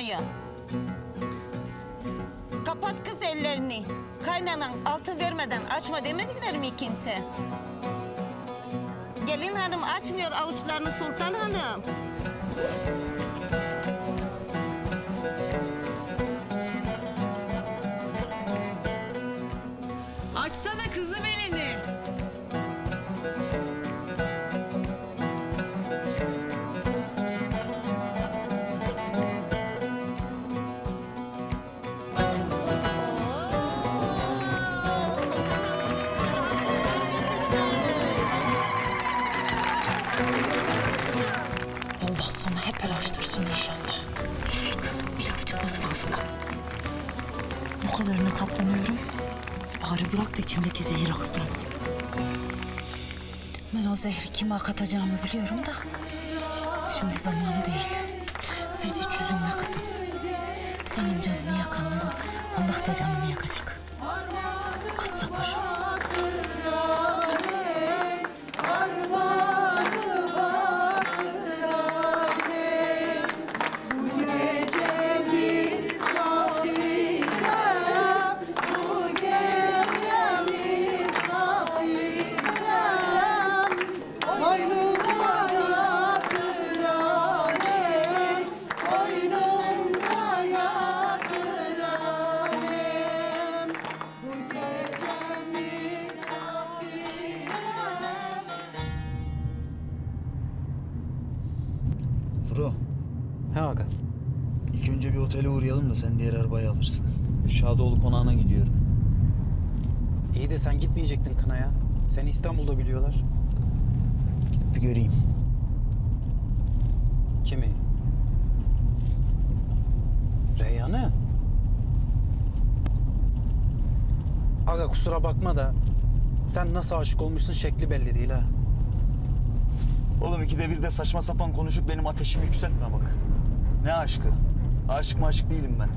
kaynanayı. Kapat kız ellerini. Kaynanan altın vermeden açma demediler mi kimse? Gelin hanım açmıyor avuçlarını Sultan Hanım. Açsana kız sana hep el açtırsın inşallah. Sus kızım bir laf çıkmasın ağzından. Bu kadarına katlanıyorum. Bari bırak da içimdeki zehir aksın. Ben o zehri kime akatacağımı biliyorum da... ...şimdi zamanı değil. Sen hiç üzülme kızım. Senin canını yakanların Allah da canını yakacak. Fro, He aga. ilk önce bir otele uğrayalım da sen diğer arabayı alırsın. Şadoğlu konağına gidiyorum. İyi de sen gitmeyecektin kınaya. Seni İstanbul'da biliyorlar. Gidip bir göreyim. Kimi? Reyhan'ı? Aga kusura bakma da sen nasıl aşık olmuşsun şekli belli değil ha. Oğlum ikide bir de saçma sapan konuşup benim ateşimi yükseltme bak. Ne aşkı? Aşık maşık değilim ben.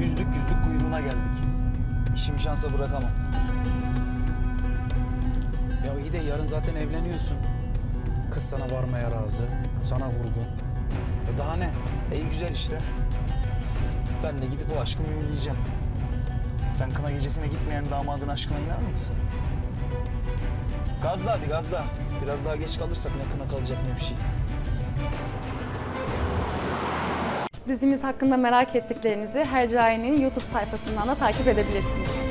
Yüzlük yüzlük kuyruğuna geldik. İşimi şansa bırakamam. Ya iyi de yarın zaten evleniyorsun. Kız sana varmaya razı, sana vurgun. E daha ne? E güzel işte. Ben de gidip o aşkımı yürüyeceğim. Sen kına gecesine gitmeyen damadın aşkına inanır mısın? Gazla hadi gazla. Biraz daha geç kalırsak ne kına kalacak ne bir şey. Dizimiz hakkında merak ettiklerinizi Hercai'nin YouTube sayfasından da takip edebilirsiniz.